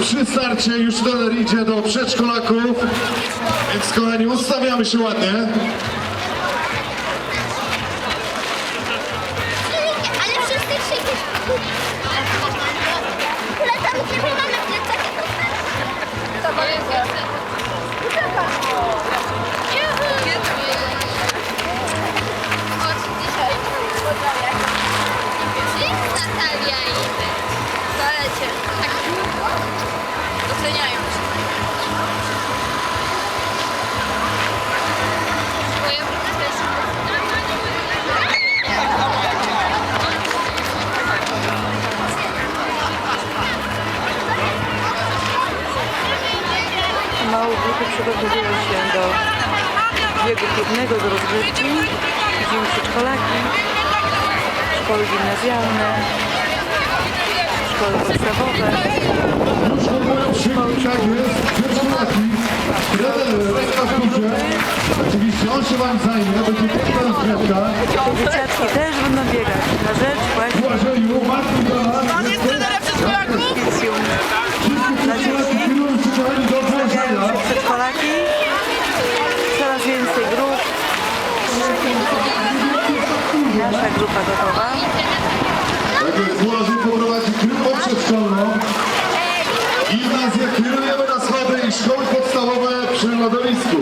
przy starcie już trener idzie do przedszkolaków. Więc kochani, ustawiamy się ładnie. Grupy przygotowują się do biegu próbnego, do rozgrywki. Widzimy przedszkolaki, szkoły gimnazjalne, szkoły podstawowe. Się, tak. Oczywiście on się wam zajmie, będzie piękna rozgrywka. Dzieciaczki też będą biegać na rzecz właśnie dzieciaki, coraz więcej grup. Nasza grupa gotowa. Najpierw Błażej poprowadzi grupę przedszkolną. Gimnazja kierujemy na schody i szkoły podstawowe przy lodowisku.